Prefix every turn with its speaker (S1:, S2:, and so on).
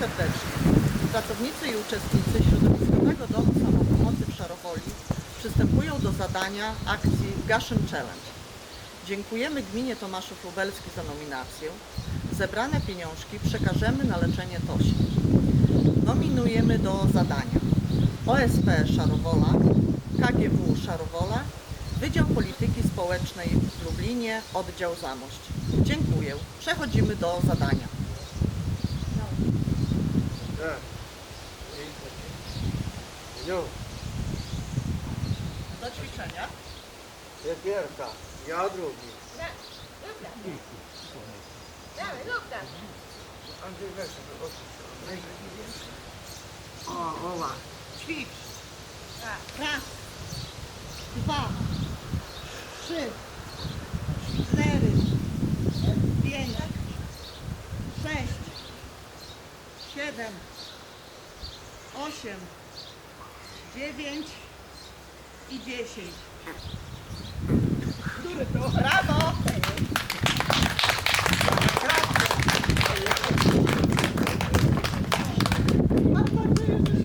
S1: serdecznie. Pracownicy i uczestnicy Środowiskowego Domu Samopomocy w Szarowoli przystępują do zadania akcji Gaszyn Challenge. Dziękujemy gminie Tomaszów Lubelski za nominację. Zebrane pieniążki przekażemy na leczenie Tosi. Nominujemy do zadania OSP Szarowola, KGW Szarowola, Wydział Polityki Społecznej w Lublinie, oddział Zamość. Dziękuję. Przechodzimy do zadania.
S2: Tak. No,
S1: Do ćwiczenia.
S2: ja pierwsza, ja drugi.
S3: Dawaj, rób tak.
S2: Andrzej weź sobie
S1: O, oła. Ćwicz.
S3: Tak.
S1: Raz, dwa, trzy, cztery, pięć, siedem, osiem, dziewięć i dziesięć.